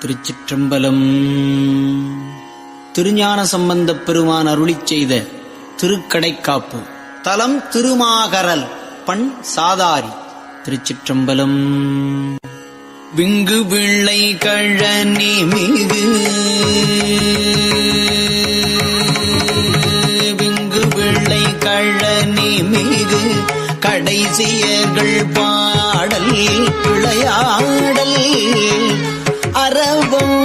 திருச்சிற்றம்பலம். திருஞான சம்பந்தப் பெருமான் அருளி செய்த திருக்கடைக்காப்பு. தலம் திருமாகரல் பண் சாதாரி. திருச்சிற்றம்பலம். விங்கு பிள்ளை கழனி மிகு விங்கு பிள்ளை கழனி மிகு கடைசியர்கள் பாடல் பிழையாடல். அரவம்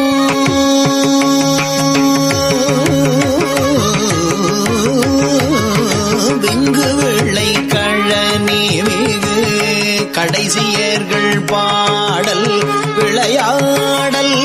வெங்கு வெள்ளை கழனி மிகு கடைசியர்கள் பாடல் விளையாடல்.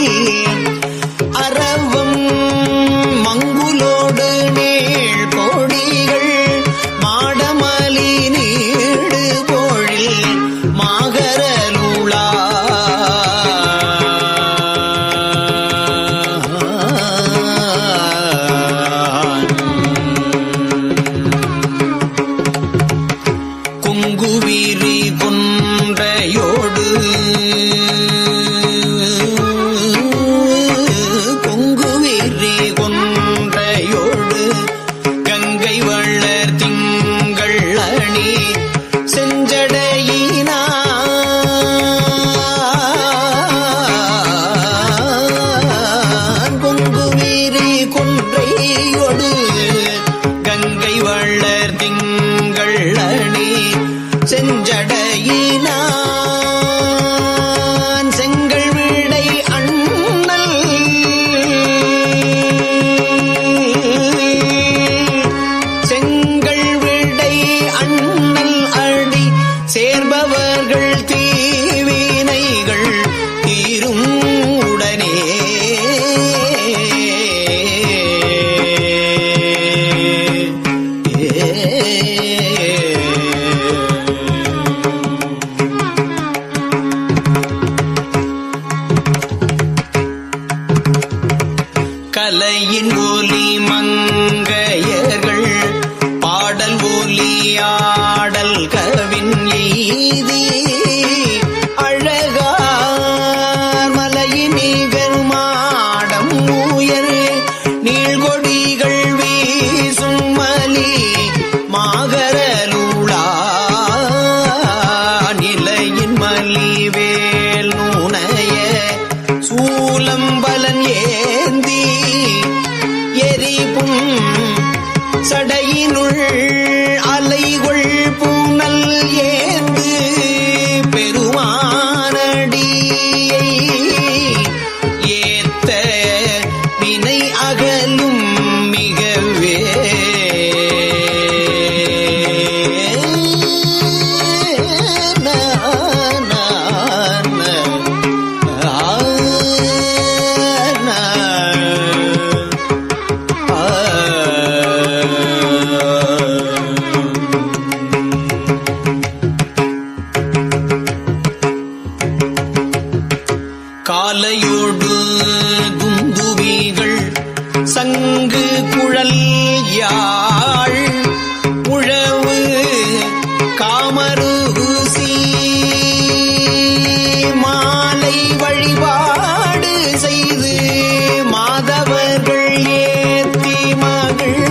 Yeah. காலையோடு துந்துவிகள் சங்கு குழல் யாழ் உழவு காமருசி மாலை வழிபாடு செய்து மாதவர்கள் ஏத்தி மகள்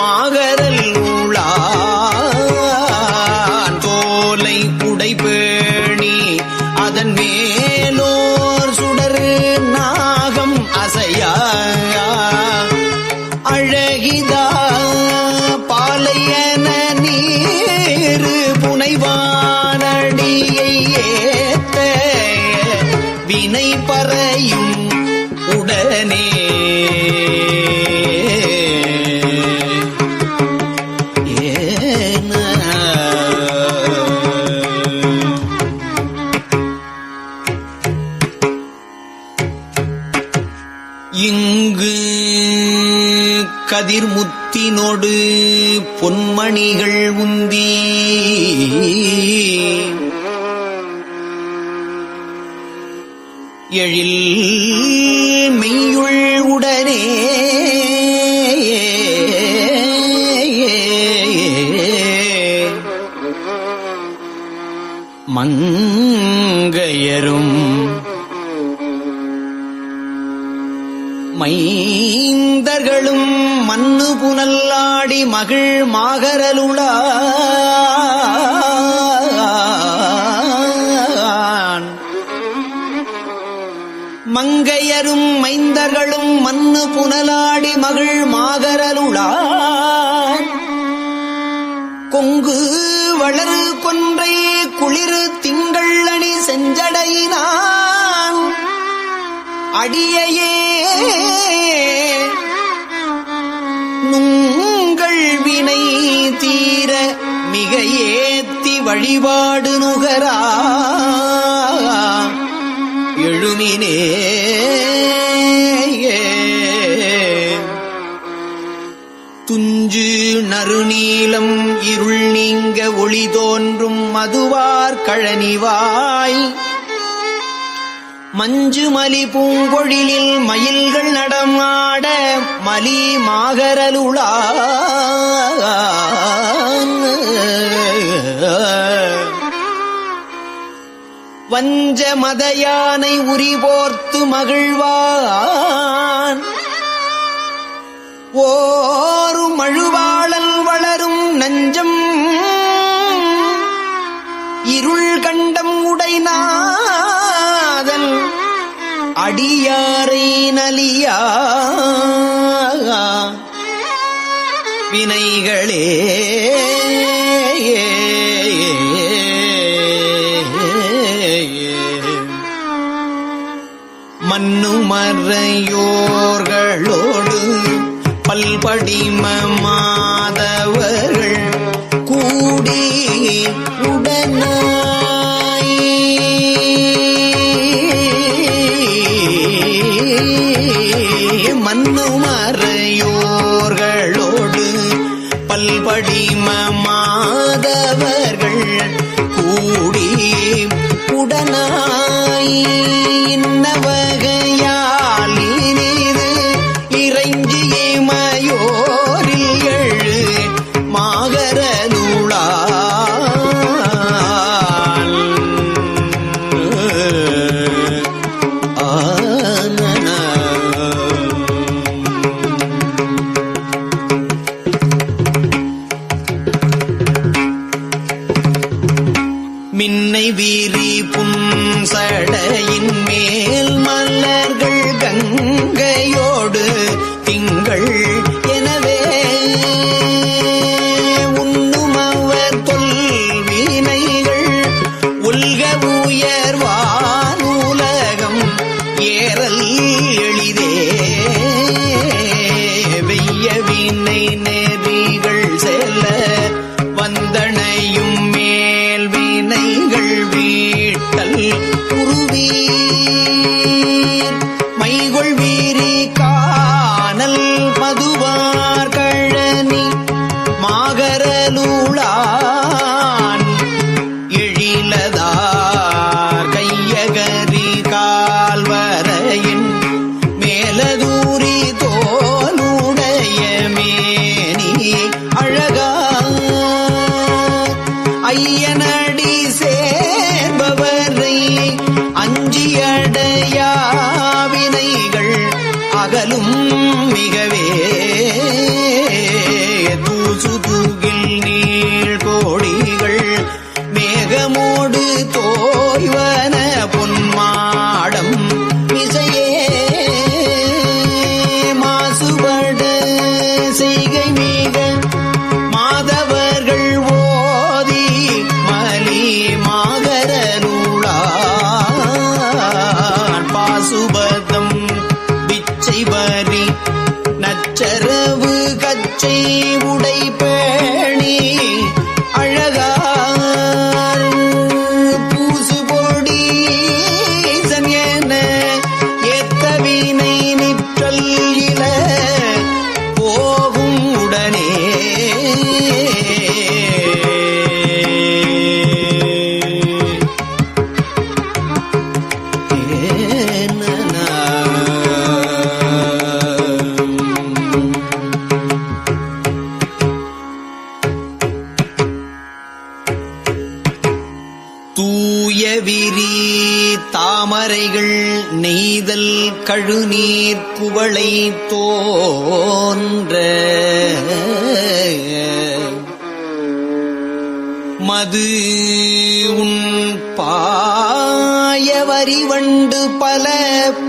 மாகரல் உளா பொன்னொடு பொன்மணிகள் உந்தி. எழில் மெய்யுள் உடனே. மங்கையரும் மைந்தர்களும் மண்ணு புனல் மகிழ் மாகரலுளான். மங்கையரும் மைந்தர்களும் மண்ணு புனலாடி மகிழ் மாகரலுளான். கொங்கு வளரு கொன்றை குளிரு திங்கள் அணி செஞ்சடையினான். அடியையே நுங்கள் வினை தீர மிக ஏத்தி வழிபாடு நுகரா. எழுமினே துஞ்சு நறுநீளம் இருள் நீங்க ஒளி தோன்றும் மதுவார் கழனிவாய். மஞ்சு மலி பூங்கொழிலில் மயில்கள் நடமாட மலி மாகரலுளா வஞ்ச மதயானை உரிபோர்த்து மகிழ்வான். ஓரு மழுவாளல் வளரும் நஞ்சம். இருள் கண்டம் உடைனான் அடியாரை நலியா? வினைகளே. மன்னுமறையோர்களோடு பல்படிம மாதவர்கள் கூடி உடனாய் மலர்கள் கங்கையோடு திங்கள் எனவே உண்ணும் அவர் தொல்வினைகள் உல்க உயர்வானூலகம் ஏறல் எளிதே. வெய்ய வினை நெறிகள் செல்ல வந்தனையும் மேல் வினைகள் வீட்டல் ஐயனடி சேர்பவரை அஞ்சியடையா வினைகள் அகலும் மிகவே. நீ தாமரைகள் நெய்தல் கழுநீர் குவளை தோன்ற. மது உன் பாயவரி வண்டு பல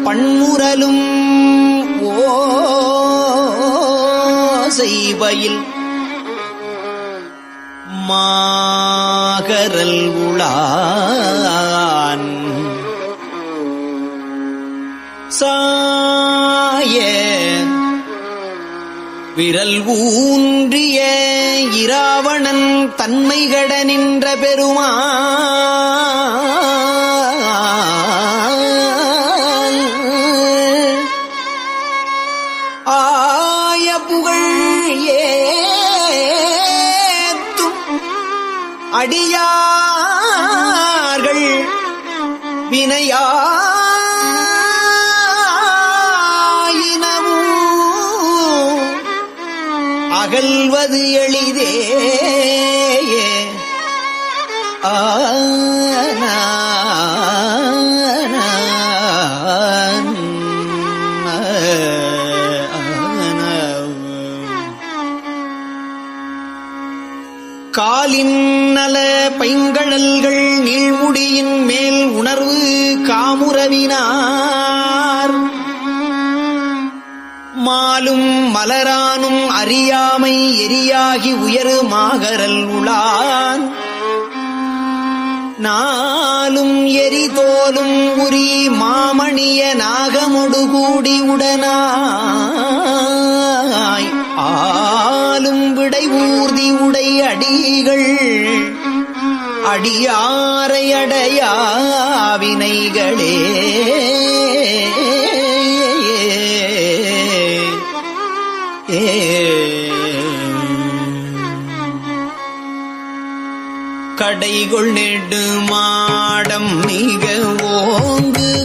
பண்முரலும் ஓசைவயில் மா மாகரல் உளான் சாய விரல் ஊன்றிய இராவணன் தன்மைகட நின்ற பெருமான் ஆய புகழ் ஏ அடியார்கள் வினையாயினமும் அகல்வது எளிதே ஆ அறியாமை எரியாகி உயரு மாகரல் உளான் நாளும் எரிதோலும் உரி மாமணிய நாகமுடு கூடி உடனாய். ஆளும் விடை ஊர்தி உடை அடிகள் அடியாரை அடையா வினைகளே கடைகொள் நெடுமாடம் மிக ஓங்கு.